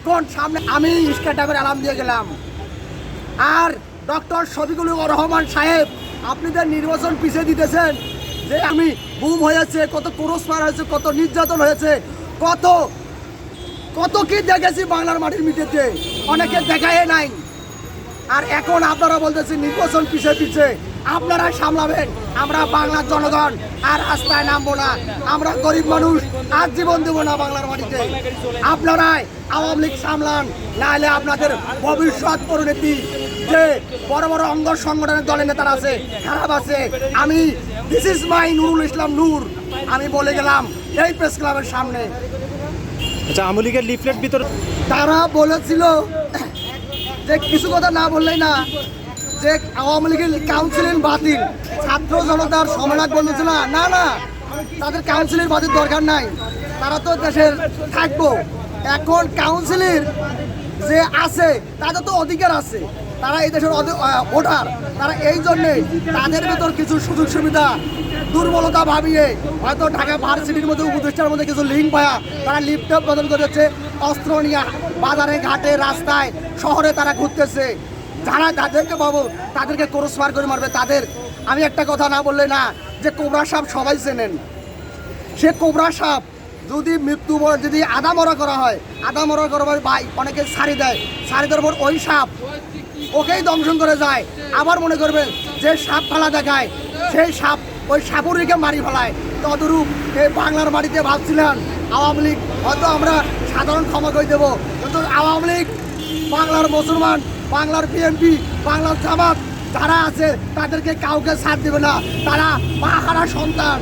এখন সামনে আমি স্কেটাবের অ্যালার্ম দিয়ে গেলাম। আর ডক্টর শফিকুল রহমান সাহেব, আপনি আপনাদের নির্বাচন পিছিয়ে দিতেছেন, যে আমি গুম হয়েছে, কত ক্রোশ মার হয়েছে, কত নির্যাতন হয়েছে, কত কত কি দেখেছি বাংলার মাটির মিটেতে, অনেকে দেখায় নাই। আর এখন আপনারা বলতেছেন নির্বাচন পিছিয়ে পিছিয়ে আপনারা সামলাবেন। আমরা বাংলার জনগণ আর রাস্তায় নামবো না। আমরা গরিব মানুষ আর জীবন দেবো না বাংলার মাটিতে। আপনারাই আওয়ামী লীগ সামলান নাহলে আপনাদের ভবিষ্যৎ পরিণতি। যে বড় বড় অঙ্গ সংগঠনের দলের নেতারা আছে খারাপ আছে আমি this is my Nurul Islam Noor. আমি বলে গেলাম এই প্রেস ক্লাবের সামনে। আচ্ছা আওয়ামী লীগের লিফলেট ভিতরে তারা বলেছিল যে কিছু কথা না বললেই না যে আওয়ামী লীগের কাউন্সিলিং বাতিল। ছাত্র জনতার সমানাক বলেছিল না। না তাদের কাউন্সিলের বাতিল দরকার নাই। তারা তো দেশের থাকব। এখন কাউন্সিলের যে আছে, তাদের তো অধিকার আছে। তারা এই দেশের ভোটার। তারা এই জন্যে তাদের ভেতর কিছু সুযোগ সুবিধা, দুর্বলতা ভাবিয়ে হয়তো ঢাকা ভার্সিটির মধ্যে, উপদেষ্টার মধ্যে কিছু লিঙ্ক পায়া তারা লিফটপ বদল করেছে অস্ত্র নিয়ে বাজারে, ঘাটে, রাস্তায়, শহরে তারা ঘুরতেছে। যারা তাদেরকে পাবো, তাদেরকে ক্রসফার করে মারবে। তাদের, আমি একটা কথা না বললে না, যে কোবরা সাপ সবাই চেনেন। সে কোবরা সাপ যদি মৃত্যু যদি আদা মরা করা হয় আদা মরা করা হয় ভাই অনেকে ছাড়ি দেয়। ছাড়ি দেওয়ার পর ওই সাপ ওকেই দংশন করে যায়। আবার মনে করবে যে সাপ ফেলা দেখায়। সেই সাপ ওই সাপুরিকে মারি ফেলায়। তদরূপ এই বাংলার বাড়িতে ভাবছিলেন আওয়ামী লীগ, হয়তো আমরা সাধারণ ক্ষমা করে দেবো। কিন্তু আওয়ামী লীগ বাংলার মুসলমান বাংলার বিএনপি, বাংলার জামাত, যারা আছে, তাদেরকে কাউকে ছাড় দেবে না। তারা পাহারা সন্তান।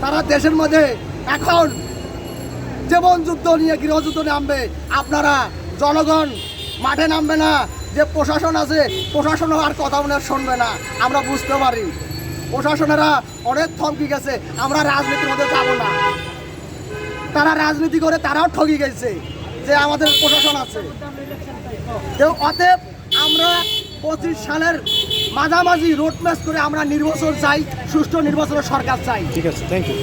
তারা দেশের মধ্যে এখন জীবন যুদ্ধ নিয়ে গৃহযুদ্ধ নামবে। আপনারা জনগণ মাঠে নামবে না। যে প্রশাসন আছে প্রশাসন আর কথা মনে শুনবে না। আমরা বুঝতে পারি। প্রশাসনেরা অনেক থমকি গেছে। আমরা রাজনীতির মধ্যে যাব না। তারা রাজনীতি করে তারাও ঠকি গেছে যে আমাদের প্রশাসন আছে। কেউ অতএব আমরা পঁচিশ সালের মাঝামাঝি রোড ম্যাচ করে আমরা নির্বাচন চাই, সুষ্ঠু নির্বাচনের সরকার চাই। ঠিক আছে থ্যাংক ইউ